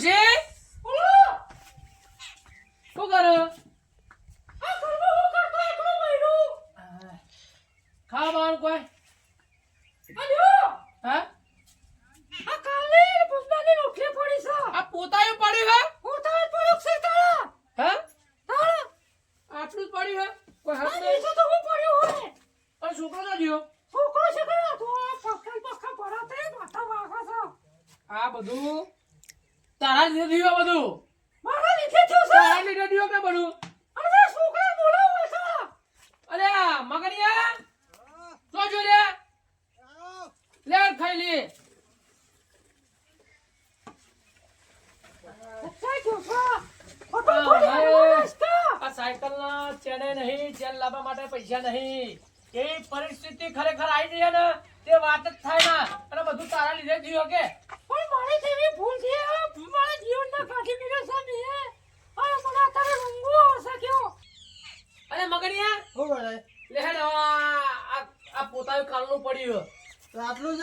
ડોશી શું કરો ખાવા બાવાનું કોઈ હા આ પોતાયું પડ્યું હે હા આટલું જ પડ્યું હે કોઈ હાથ નહીં અને છોકરો ના ગયો આ બધું તારા લીધે થયું આ બધું તારા લીધે થયું કે બધું અરે આ મગનિયા તો જો લે લે આ ખાઈ લે આ સાયકલ ના ચેને નહીં લાવવા માટે પૈસા નહીં. એવી પરિસ્થિતિ ખરેખર આવી ગઈ ને તે વાત જ થાય ના. અને બધું તારા લીધે થયું કે અરે મગનિયા લે હેડ આ આ- પોતાનું કાલનું પડ્યું આટલું જ?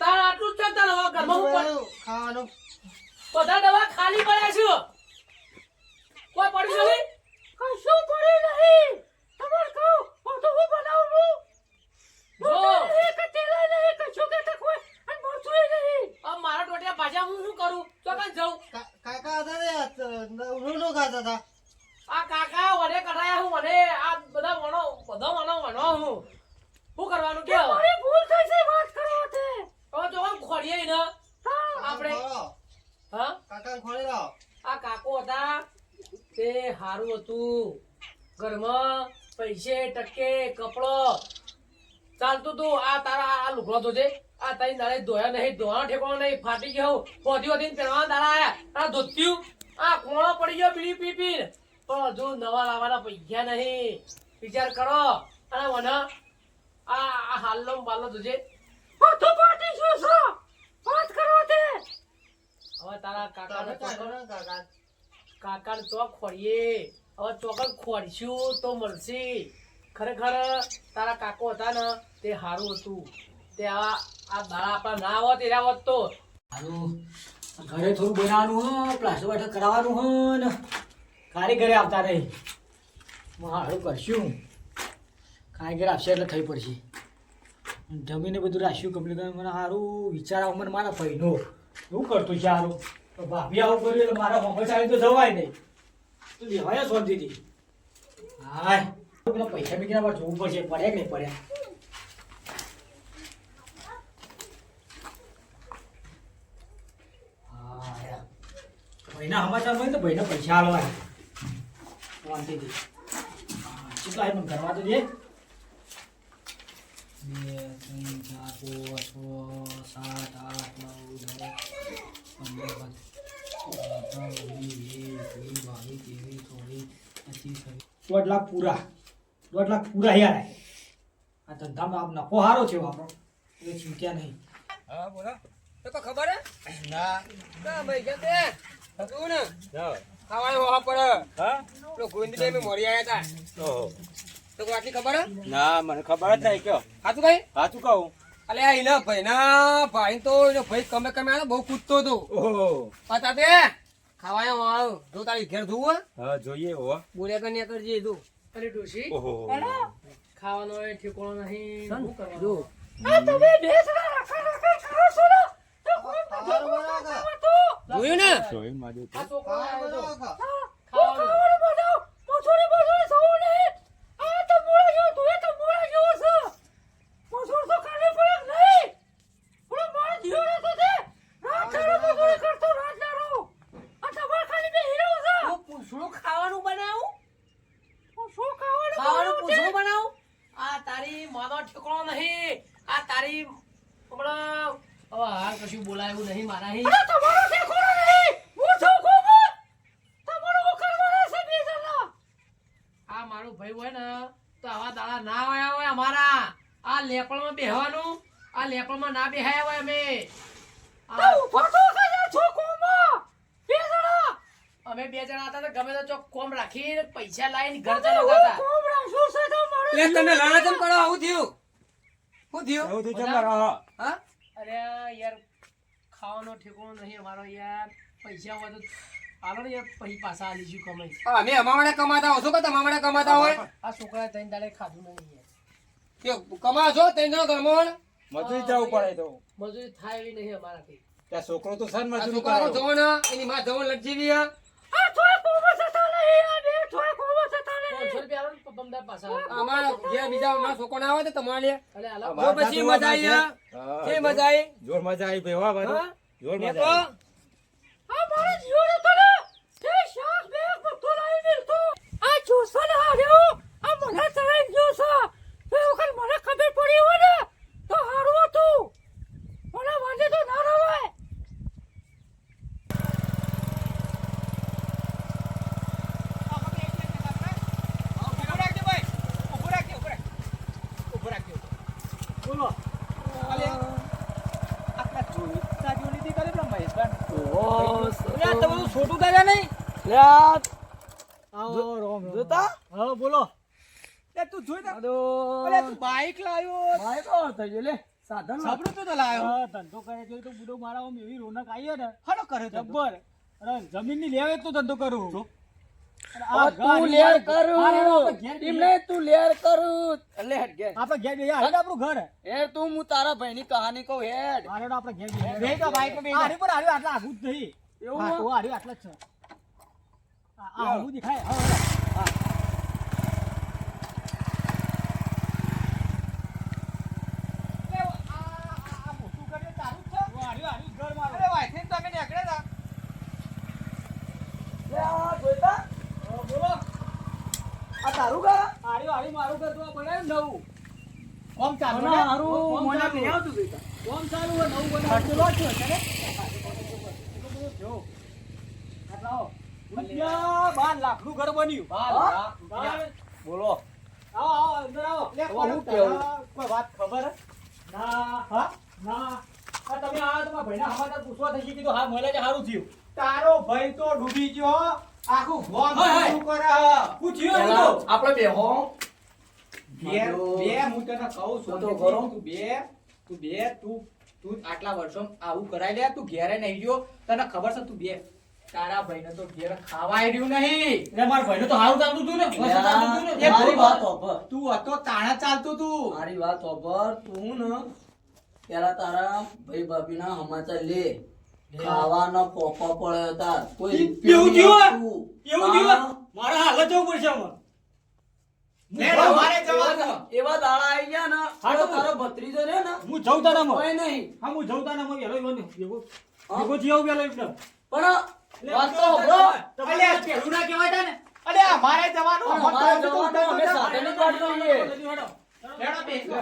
તાર આટલું જ છે તાર હવે ઘરમાં હું પડ- ખાવાનું? બધા દવા ખાલી પડ્યા છે કોઈ પડ્યું નહીં કશું પડ્યું નહીં તમારે કહું હું તો હું બનાવું જો એક તેલા નહીં કશું કે કોઈ અને મરચું નહીં આ મારા ટોટિયા ભાજા હું શું કરું? તો કાં જઉં કાકા હતા ને ઊંડો ખાતા હતા. આ કાકા વડે કઢાયા હું વડે આ બધા વણો બધો વણો વણો હું. શું કરવાનું કે મારી ભૂલ થઈ છે વાત કરો તે હવે તો કોણ ખોડીએ ને આપણે. હા. કાકા ખોડી લાવ. આ કાકો હતા. તે હારું હતું. ઘરમાં પૈસે ટકે કપડો. ચાલતું તું. આ તારા આ લુગડો તો છે. તારી દાડે ધોયા નહીં ધોવાનો ઠેકાણો નહીં ફાટી ગયો. પોધી વધીને પહેરવાના દાડા આયા. આ ધોત્યું? આ કોણો પડી ગયો બીડી પી પી પણ હજુ નવા લાવવાના પૈસા નહીં. વિચાર કરો. અને મને આ હાલનો બાલનો તુજે તો પાટી શું? છો વાત કરો તે હવે તારા કાકા કાકા. કાકા. ચોક ખોડીએ હવે ચોકડ ખોડશું તો મળશે. ખરેખર તારા કાકો હતા ને તે સારું હતું. તે આ આ દાડા આપણા ના હોત, એના હોત ઘરે થોડું બનાવવાનું હ, પ્લાસ્ટર વાટર કરાવવાનું હ ને. કારીગરે આવતા નહીં. હું હારું કરશું. કારીગર આવશે એટલે થઈ પડશે. જમીને બધું રાખ્યું કમ્પ્લીટ મને સારું વિચાર આવું, મને મારા ભાઈનો. શું કરતું છે સારું તો ભાભી આવું કર્યું એટલે મારા મમ્મી આવી તો જવાય નહીં. તો લેવાય શાંતિથી. હા પેલા પૈસા બીજા જોવું પડશે, પડે કે નહીં પડ્યા હા ભાઈના સમાચાર હોય તો ભાઈને પૈસા આલવા શાંતિથી હા, કેટલા પણ કરવા તો જે બે ત્રણ ચાર સાત આઠ નવ દસ પંદર દોઢ લાખ પૂરા દોઢ લાખ પૂરા યાર આ ધંધામાં આપ નફો સારો છે આપણો એ ચૂક્યા નહીં હા બોલો ખબર હે ના ના ભાઈ હતું ને? ખાવાનું હોવા પર હા? પેલો ગોવિંદભાઈ મેં મળી આવ્યા હતા ઓહો. તો આટલી ખબર હે? ના મને ખબર જ નહીં કયો. સાચું કઈ? સાચું કહું. અલે એના ભાઈ ના ભાઈ તો એનો ભાઈ કમે કમે આવ્યો બહુ કૂદતો હતો. ઓહો. પતા તે ખાવાનું વાળું જો તારી ઘેર જોવું હા. જોઈએ હો. બોલ્યા કરજે તું અરે ડોશી. ઓહો. ખાવાનો એ ઠેકાણો નહીં. શું કરવાનું? જો. આ તમે બેસરા રખા રખા કરો છો જોયું ને? જોઈને માજો આ છોકરો ખાવાનું આવ્યો બનાવો તો. કા? ખાવાનું. ખાવાનું બનાવો મજૂરી મજૂરી થવું નહીં આ તો મોડા જેવો તું એ તો મોડા જેવો છે મજૂર તો કાઢી પડે કે નહીં ઓલો મારો જીવ નતો તે રાત દાડો મજૂરી કરતો રાત દાડો આ તમારે ખાલી બે હીરો છે હું પૂંછડું ખાવાનું બનાવું હું શું ખાવાનું ખાવાનું બનાવું તે? પૂછડું બનાવું આ તારી માનો ઠેકાણો નહીં આ તારી હમણાં હવે હાર કશું બોલાયું નહીં મારા અહીં અરે તમારો ઠેકાણો નહીં. હું છું કોમા તમારો હું છે બે આ મારો ભાઈ હોય ને તો આવા દાડા ના હોય હોય અમારા. આ લેપડમાં બેહવાનું. આ લેપડમાં ના બેહાયા હોય અમે. આ ઊભો તો કયા છો કોમા બે અમે બે જણા હતા તો ગમે તો ચોક કોમ રાખી પૈસા લાવીને ઘર ચલાવતા હતા. કોમ રાખશું છે તો મારો લે તમે લડા કેમ કરો? આવું થયું. શું થયું? આવું થયું છે મારા હા. અરે યાર ખાવાનો ઠેકાણો નહીં અમારો યાર. પૈસા હોય તો આલો ને યાર, પછી પાછા આલીશું કમાઈ. આ અમે અમાવાડે કમાતા હો છો કે તમારા કમાતા હોય? આ છોકરા ત્રણ દાડે ખાધું નહીં યાર. કે કમા છો ત્રણ જણા ઘરમાં? મજૂરી જવું પડે તો. મજૂરી થાય એવી નહીં અમારાથી. ત્યાં છોકરો તો સર મજૂરી કરો. જવાન એની માં જવાન લટજીવી ગયા આ છોકરો બસ તો નહીં આ બે નહીં પાંચસો રૂપિયા આલો ને પપ્પા પાછા અમારા જે બીજા અમારા છોકરા આવે તો તમારે જો પછી મજા આવી હે. મજા આવી. જોર મજા આવી ભાઈ વાહ બધું જોર મજા આવી. આ મારા જીવડે તો ને તે શાક બે બધું લાવી મેલતો. આ જોસન હાર્યો આ મને ચડાઈ ગયો છે વખત મને ખબર પડી હોય ને તો હારું હતું મને વાંધે તો ના રવાય બોલો છોટું દાદા નહીં આવો રોમ જોતા હા બોલો તું જોઈ અરે તું બાઈક લાવ્યો. ભાઈ તો થઈ ગયો લે. સાધન સાબરું તું તો લાવ્યો. ધંધો કરે તો બુડો મારા એવી રોનક આવી ને. હાલો કરે તો જબ્બર. અરે જમીનની લેવે તો ધંધો કરું. તું લેર કરું. તું લેર કરું. એટલે હેડ ઘેર. આપણે ઘેર જઈએ આપણું ઘર. એ તું હું તારા ભાઈની કહાની કહું હેડ. રેડો આપણે ઘેર જઈએ. પર આરી આટલા આગું જ નહીં. એવું હા, હે? આટલા જ છે. આ આ દેખાય. હા, હા. હા. ઓ, આર્યું, આર્યું ઘર મારું. અરે વાઈફે તો અમે નીકળ્યા હતા. હા, બોલો આ તારું ઘર આર્યું, આર્યું મારું ઘર તો બનાવ્યું નવું કોમ ચાલુ ના, ને? હારું, મને ચાલુ. આવતું બેટા. કોમ ચાલુ હોય, નવું બનાવ્યું. ખર્ચેલો છો છે ને? જો. આટલા રૂપિયા બાર લાખનું ઘર બન્યું. બાર લાખ બોલો આવો, આવો, અંદર આવો. હું કેવું? કોઈ વાત ખબર? ના હા ના તમે આ તમારા ભાઈના સમાચાર પૂછવા થઈ કીધું હા મળે સારું થયું તારો ભાઈ તો ડૂબી ગયો આખું ફોન. શું કરે હે? પેલા તો. આપણે બેહો બે બે હું તને કહું છું તો કરો. તું બે તું બે તું તું આટલા વર્ષો આવું કરાઈ લે તું ઘેરે નહીં ગયો તને ખબર છે તું બે તારા ભાઈને તો ઘેર ખાવાય રહ્યું નહીં એટલે મારા ભાઈને તો સારું ચાલતું હતું ને ચાલતું ને. મારી વાત હોભળ. તું હતો તાણા ચાલતું તું મારી વાત હોભળ. તું ને પેલા તારા ભાઈ ભાભીના સમાચાર લે ખાવાના પોપો પડ્યો હતા કોઈ એવું? નહોતું. એવું હા. મારા હાલ જવું પડશે હવે લે, તમારે જવાનું. એવા દાડા આવી ગયા ને હા, તો તો તારો ભત્રીજો રે ને હું જઉં તારામાં કોઈ નહીં હા હું જઉં વેલો વેલો વેલો પણ વાત તો હોભળો. અલ્યા, પેલું ના કહેવાય તા ને અલ્યા અમારે જવાનું અમારે અમારે તો જવાનું, અમે સાધન જ વાળી લઈએ. લેડો બેસો.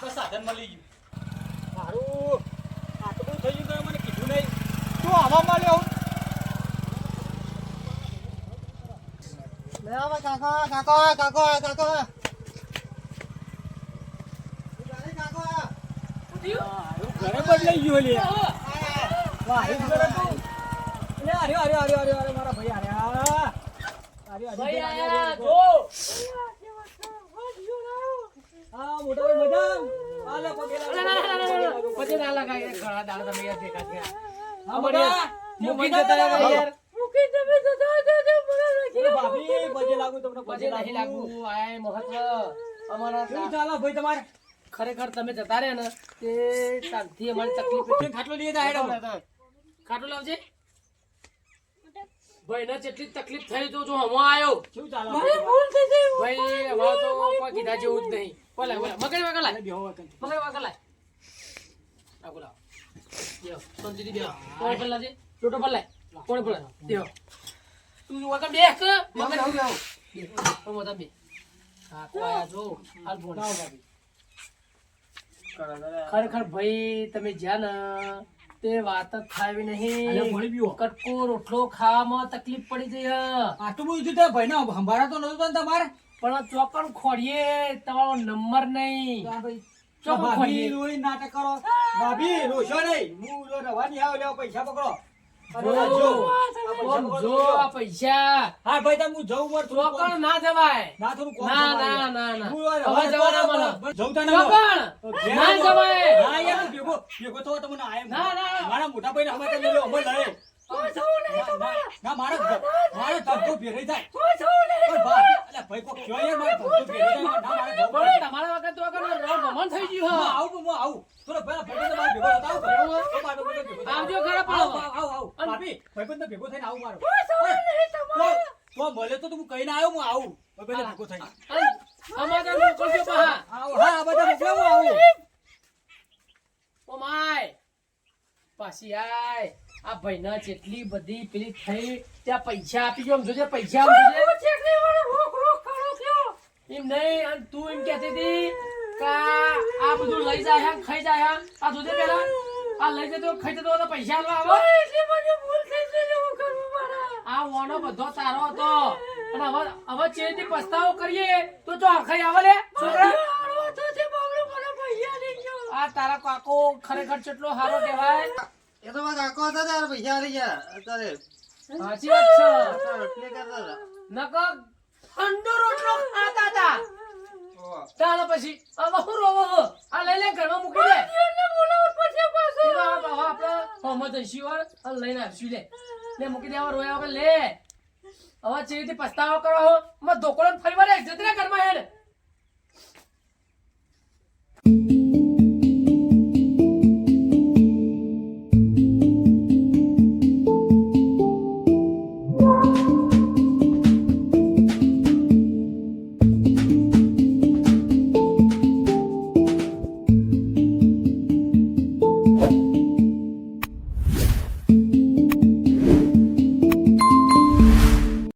આપણે સાધન મળી ગયું સારું આટલું થઈ ગયું તો મને કીધું નહીં તું આવામાં લ્યો લે આવા કાકા કાકા કાકા કાકો ઘરે બદલાઈ ગયો લે વાહ અરે અરે અરે અરે અરે મારા ભાઈ અરે અરે અરે અરે ભાઈ અરે, આયા, અરે, જો. હા મજા આ પગે અરે, ના, ના, ના, ના, ના. પછી ના લગાય, એ ઘણા દાડા તમે યાર ભેગા થયા. હા મોટા મૂકી જતા યાર. મૂકી તમે જતા હતા મને રાખી ભાભી પગે લાગુ તમને પગે નહીં લાગુ. આ મહત્વ. અમારા કેવું ચાલે ભાઈ તમારે? ખરેખર તમે જતા રે ને તે શાંતિ અમારી તકલીફ ખાટલો લઈએ તો હેડો. ખાટું લાવજે ભાઈને જેટલી તકલીફ થઈ તો જો હમો આવ્યો કેવું ભૂલ થઈ ગઈ ભાઈ હવે તો કોઈ કીધા જેવું જ નહીં. બોલા બોલા મગજ વગર લાય બેહો વખત. લાય આ બોલા બેહો. શાંતિથી બેહો. કોણ પર લાજે ટોટો પર લાય કોણ પર લાય તું વગર બેસ મગજ તો મોટા બે હા કોઈ જો. હાલ ફોન. ખરેખર ભાઈ તમે જ્યાં ને તે વાત જ થાય નહીં. મળી ગયો કટકો રોટલો ખાવામાં તકલીફ પડી જઈ હે. આટલું બધું થયું તો ભાઈને સંભાળા તો નતો ને તમારે? પણ ચોકણ ખોડીએ તમારો નંબર નહીં. તો ચો ભાભી ખોડીએ નાટક કરો. ભાભી રોશો નહીં. હું રવાની આવ લેવા પૈસા પકડો. પૈસા હા ભાઈ તાર હું જવું મારે ના જવાય ના થોડું ના, ના, ના, ના. હવે જવાના મને. મને. જવું તને ના જવાય ના યાર ભેગો ભેગો થવા તમને આયા ના, ના. મારા મોટા ભાઈને અમે તો લઈ અમે લઈએ. કોઈ જવું નહીં ના, મારો મારો ધંધો ભેરાઈ જાય. પણ ભાઈ, અલા ભાઈ કોક કયો યાર, મારો ધંધો ભેરાઈ જાય. ના, મારે જવું તમારા વખત તો આગળ રોડ ભમણ થઈ ગયું હું આવું, હું આવું. થોડો પહેલા ભાઈબંધો મારો ભેગો થતા આવું. તો મારો ભેગો આવજો આવું. પણ આવું, હવે. આવું, આવું. અને- ભાભી, ભેગો થઈને આવું મારો. કોઈ જવું નહીં તમારે તો તો મળે તો તું કહીને આવ્યો હું આવું ભાઈબંધો ભેગો થઈને. અમારે મોકલજો પાહા. હા, બધા મોકલો, આવું. ઓ માય પાછી આય આ ભાઈના જેટલી બધી પેલી થઈ ત્યાં પૈસા આપી ગયો જોજે પૈસા એમ નહીં અને તું એમ કહેતી હતી કે આ બધું લઈ જાય ખાઈ જાય આ જોજે પેલા. આ લઈ જતો ખાઈ જતો તો પૈસા આલવા આવે. એટલી બધી ભૂલ થઈ ગઈ હું કરું મારા. આ વોનો બધો તારો હતો. અને હવે હવે ચેતી પસ્તાવો કરીએ તો જો આખાઈ આવે લે. છોકરા. આ તારા કાકો ખરેખર કેટલો સારો કહેવાય. એ તો મારા કાકો હતા પૈસા આવી ગયા. અત્યારે સાચી વાત છે. એટલે કરતા હતા. નકો ઠંડો રોટલો ખાતા હતા. ચાલો પછી હવે હું રોવો? આ લઈ લે ઘરમાં મૂકી દે. આપણે હોમત જઈશું વાર અને લઈને આવશું લે. લે મૂકી દે હવે રોયા વગર લે. હવે રીતે પસ્તાવો કરો હો. માં ધોકડો ફરી વાર જતી રે ઘરમાં હેડ.